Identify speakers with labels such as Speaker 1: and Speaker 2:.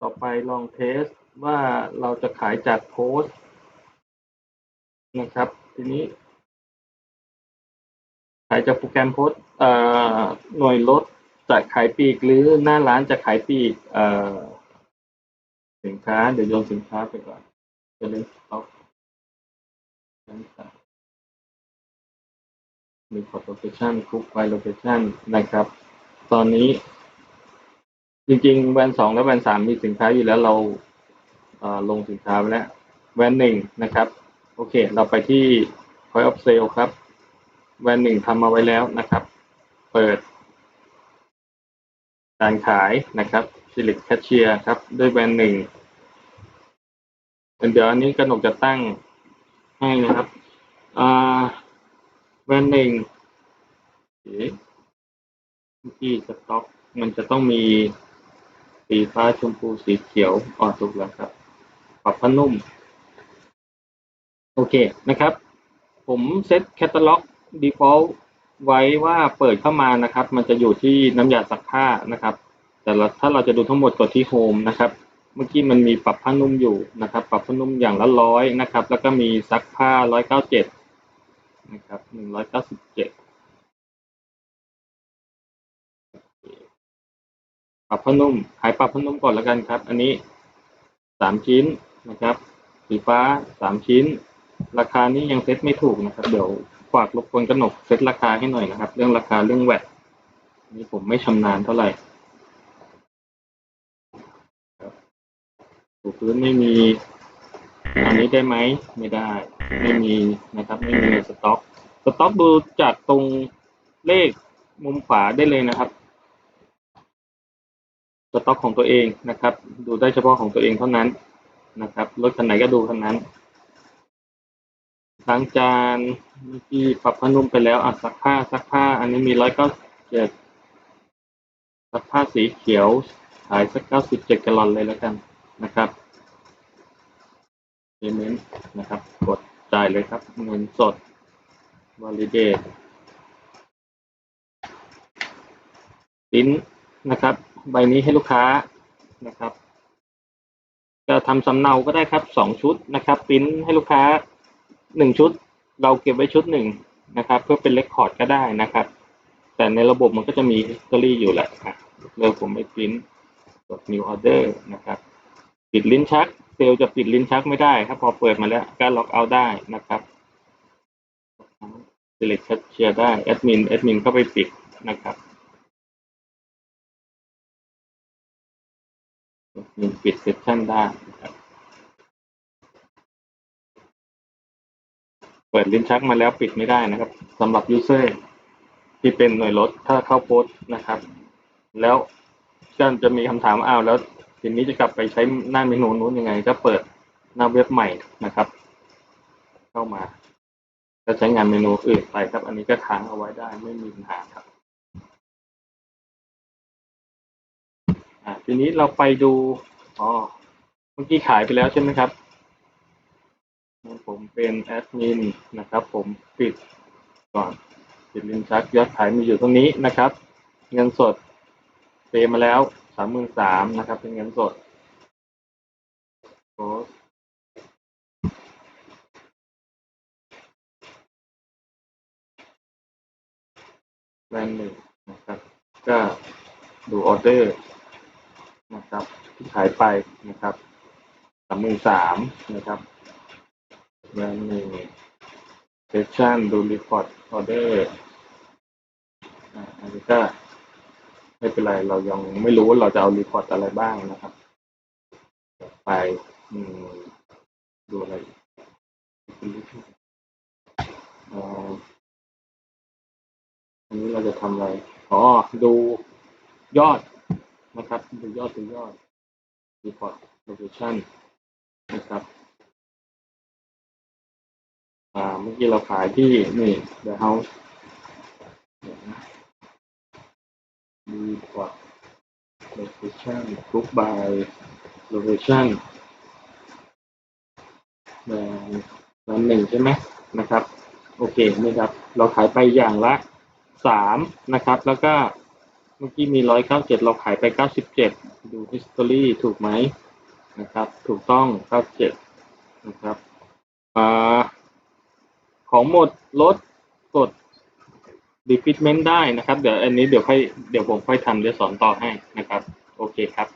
Speaker 1: ต่อไปลองเทสว่าเราจะขายจากโพสนะครับ ทีนี้ ขายจากโปรแกรมโพสเอ่อหน่วยลดจะขายปีกหรือหน้าร้านจะขายปีกเอ่อสินค้า เดี๋ยวโยนสินค้าไปก่อนจะเล่นสต็อกมีพอร์ตโลเคชันคุกไฟโลเคชันนะครับ ตอนนี้ จริงๆแวนสองและแวนสามมีสินค้าอยู่แล้วเราเลงสินค้าไปแล้วแวนหนึ่งนะครับ โอเค เราไปที่ point of sale ครับแวนหนึ่งทำมาไว้แล้วนะครับ เปิด การขายนะครับ select cashier ครับ ด้วยแวนหนึ่งเดี๋ยวอันนี้กระหนกจะตั้งให้นะครับอ่าแวนหนึ่งที่สต็อกมันจะต้องมี สีฟ้า ชมพู สีเขียว อ่อนสุกแล้วครับ ปรับผ้านุ่ม โอเคนะครับ ผมเซตแคตตาล็อก default ไว้ว่าเปิดเข้ามานะครับ มันจะอยู่ที่น้ำยาซักผ้านะครับ แต่ถ้าเราจะดูทั้งหมดกดที่ home นะครับ เมื่อกี้มันมีปรับผ้านุ่มอยู่นะครับ ปรับผ้านุ่มอย่างละร้อยนะครับ แล้วก็มีซักผ้าร้อยเก้าเจ็ดนะครับหนึ่งร้อยเก้าสิบเจ็ด ปรับผ้านุ่มขายปรับผ้านุ่มก่อนแล้วกันครับ อันนี้สามชิ้นนะครับ สีฟ้าสามชิ้น ราคานี้ยังเซ็ตไม่ถูกนะครับ เดี๋ยวฝากรบกวนกระหนกเซ็ตราคาให้หน่อยนะครับ เรื่องราคาเรื่องแวดนี่ผมไม่ชำนาญเท่าไหร่ถูพื้นไม่มี อันนี้ได้ไหมไม่ได้ ไม่มีนะครับ ไม่มีสต็อก สต็อกดูจากตรงเลขมุมขวาได้เลยนะครับ สต็อกของตัวเองนะครับ ดูได้เฉพาะของตัวเองเท่านั้นนะครับรถคันไหนก็ดูคันนั้นล้างจานเมื่อกี้ปรับผ้านุ่มไปแล้วอะซักผ้าซักผ้า อันนี้มีร้อยเก้าเจ็ดซักผ้าสีเขียวขายสักเก้าสิบเจ็ดกลอนเลยแล้วกันนะครับเ a เมนต์นะครับ กดจ่ายเลยครับ เงินสด validate ปิ้นนะครับ ใบนี้ให้ลูกค้านะครับ จะทำสำเนาก็ได้ครับสองชุดนะครับปิ้นให้ลูกค้าหนึ่งชุด เราเก็บไว้ชุดหนึ่งนะครับ เพื่อเป็นเรคคอร์ดก็ได้นะครับ แต่ในระบบมันก็จะมี history อยู่แหละเลยผมไม่ปิ้นกด new order นะครับ ปิดลิ้นชักเซลล์จะปิดลิ้นชักไม่ได้ครับ พอเปิดมาแล้วการล็อกเอาได้นะครับ select cashier ได้แอดมินแอดมินเข้าไปปิดนะครับ มีปิดเซสชันได้นะครับ เปิดลิ้นชักมาแล้วปิดไม่ได้นะครับสำหรับยูเซอร์ที่เป็นหน่วยรถถ้าเข้าโพสต์นะครับ แล้วก็จะมีคำถามอ้าวแล้วทีนี้จะกลับไปใช้หน้าเมนูนู้นยังไง ก็เปิดหน้าเว็บใหม่นะครับ เข้ามาจะใช้งานเมนูอื่นไปครับ อันนี้ก็ค้างเอาไว้ได้ไม่มีปัญหาครับ ทีนี้เราไปดูอ๋อเมื่อกี้ขายไปแล้วใช่ไหมครับ ผมเป็นแอดมินนะครับ ผมปิดก่อนปิดลินชักยอดขายมีอยู่ตรงนี้นะครับ เงินสดเปมาแล้วสามหมื่นสามนะครับ เป็นเงินสดโพสแบรนด์หนึ่งนะครับ ก็ดูออเดอร์ นะครับที่ขายไปนะครับสามหมื่นสามนะครับแบรนด์หนึ่งเซสชันดูรีพอร์ตออเดอร์อันนี้ก็ไม่เป็นไร เรายังไม่รู้ว่าเราจะเอารีพอร์ตอะไรบ้างนะครับ ไปดูอะไรอันนี้เราจะทำอะไร อ๋อ ดูยอด นะครับดูยอดดูยอด report location นะครับอ่าเมื่อกี้เราขายที่นี่ the house report location group by location แบรนแบรนด์หนึ่งใช่ไหมนะครับ โอเคนี่ครับ เราขายไปอย่างละสามนะครับ แล้วก็ เมื่อกี้มีร้อยเก้าเจ็ดเราขายไปเก้าสิบเจ็ดดู history ถูกไหมนะครับ ถูกต้องเก้าเจ็ดนะครับอ่าของหมดลดกด defeatment ได้นะครับ เดี๋ยวอันนี้เดี๋ยวค่อยเดี๋ยวผมค่อยทำเดี๋ยวสอนต่อให้นะครับ โอเคครับ